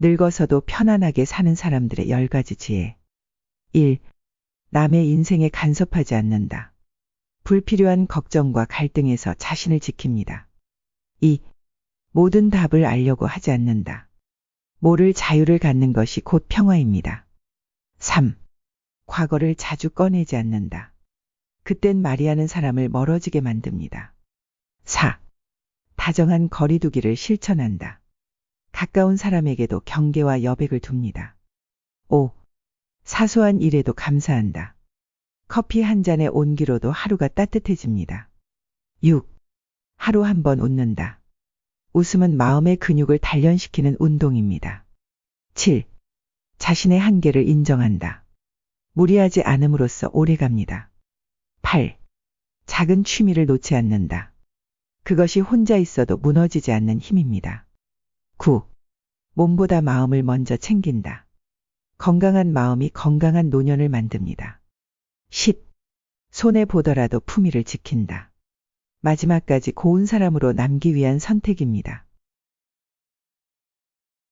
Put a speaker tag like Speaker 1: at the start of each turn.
Speaker 1: 늙어서도 편안하게 사는 사람들의 10가지 지혜. 1. 남의 인생에 간섭하지 않는다. 불필요한 걱정과 갈등에서 자신을 지킵니다. 2. 모든 답을 알려고 하지 않는다. 모를 자유를 갖는 것이 곧 평화입니다. 3. 과거를 자주 꺼내지 않는다. 그땐 말이하는 사람을 멀어지게 만듭니다. 4. 다정한 거리두기를 실천한다. 가까운 사람에게도 경계와 여백을 둡니다. 5. 사소한 일에도 감사한다. 커피 한 잔의 온기로도 하루가 따뜻해집니다. 6. 하루 한 번 웃는다. 웃음은 마음의 근육을 단련시키는 운동입니다. 7. 자신의 한계를 인정한다. 무리하지 않음으로써 오래갑니다. 8. 작은 취미를 놓지 않는다. 그것이 혼자 있어도 무너지지 않는 힘입니다. 9. 몸보다 마음을 먼저 챙긴다. 건강한 마음이 건강한 노년을 만듭니다. 10. 손해 보더라도 품위를 지킨다. 마지막까지 고운 사람으로 남기 위한 선택입니다.